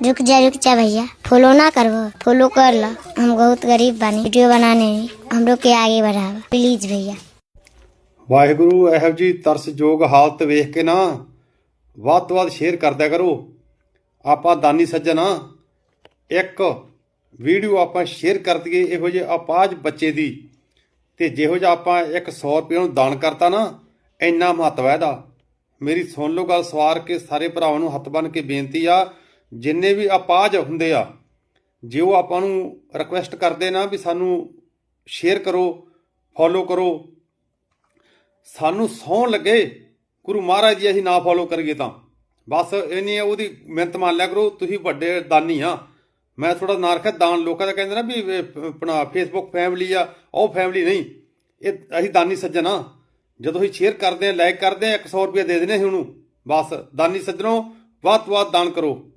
रुक जा रुक जा भैया फॉलो ना करो फॉलो कर लो हम बहुत गरीब बानी वीडियो बनाने में हम लोग के आगे बढ़ावा प्लीज भैया ਵਾਹਿਗੁਰੂ ਇਹੋ ਜੀ ਤਰਸਯੋਗ ਹਾਲਤ ਵੇਖ ਕੇ ਨਾ ਵੱਧ ਤੋਂ ਵੱਧ ਸ਼ੇਅਰ ਕਰਦਿਆ ਕਰੋ ਆਪਾਂ ਦਾਨੀ ਸੱਜਣ ਆ ਇੱਕ ਵੀਡੀਓ ਆਪਾਂ ਸ਼ੇਅਰ ਕਰ ਦਈਏ ਇਹੋ ਜਿਹੇ ਅਪਾਜ ਬੱਚੇ ਦੀ ਤੇ ਜਿਹੋ ਜਿਹਾ ਆਪਾਂ ਇੱਕ 100 ਰੁਪਏ ਨੂੰ ਦਾਨ ਕਰਤਾ ਨਾ ਇੰਨਾ ਮਹੱਤਵ ਹੈ ਇਹਦਾ ਮੇਰੀ ਸੁਣ ਲਓ ਗੱਲ ਸਵਾਰ ਕੇ ਸਾਰੇ ਭਰਾਵਾਂ ਨੂੰ ਹੱਥ ਬੰਨ ਕੇ ਬੇਨਤੀ ਆ ਜਿੰਨੇ ਵੀ ਅਪਾਜ ਹੁੰਦੇ ਆ, ਜੇ ਉਹ ਆਪਾਂ ਨੂੰ ਰਿਕੁਐਸਟ ਕਰਦੇ ਨਾ ਵੀ ਸਾਨੂੰ ਸ਼ੇਅਰ ਕਰੋ ਫੋਲੋ ਕਰੋ, ਸਾਨੂੰ ਸੌਣ ਲੱਗੇ, ਗੁਰੂ ਮਹਾਰਾਜ ਜੀ ਅਸੀਂ ਨਾ ਫੋਲੋ ਕਰੀਏ ਤਾਂ। ਬਸ ਇੰਨੀ ਉਹਦੀ ਮਿਹਨਤ ਮੰਨ ਲਿਆ ਕਰੋ, ਤੁਸੀਂ ਵੱਡੇ ਦਾਨੀ ਆ। ਮੈਂ ਥੋੜਾ ਨਾਂ ਰੱਖਿਆ, ਦਾਨ ਲੋਕਾਂ ਦਾ ਕਹਿੰਦੇ ਨਾ ਵੀ ਆਪਣਾ ਫੇਸਬੁੱਕ ਫੈਮਿਲੀ ਆ, ਉਹ ਫੈਮਿਲੀ ਨਹੀਂ। ਇਹ ਅਸੀਂ ਦਾਨੀ ਸੱਜਣ ਆ। ਜਦੋਂ ਅਸੀਂ ਸ਼ੇਅਰ ਕਰਦੇ ਆ ਲਾਈਕ ਕਰਦੇ ਆ 100 ਰੁਪਏ ਦੇ ਦਿੰਦੇ ਅਸੀਂ ਉਹਨੂੰ। ਬਸ ਦਾਨੀ ਸੱਜਣੋ, ਵੱਧ ਤੋਂ ਵੱਧ ਦਾਨ ਕਰੋ।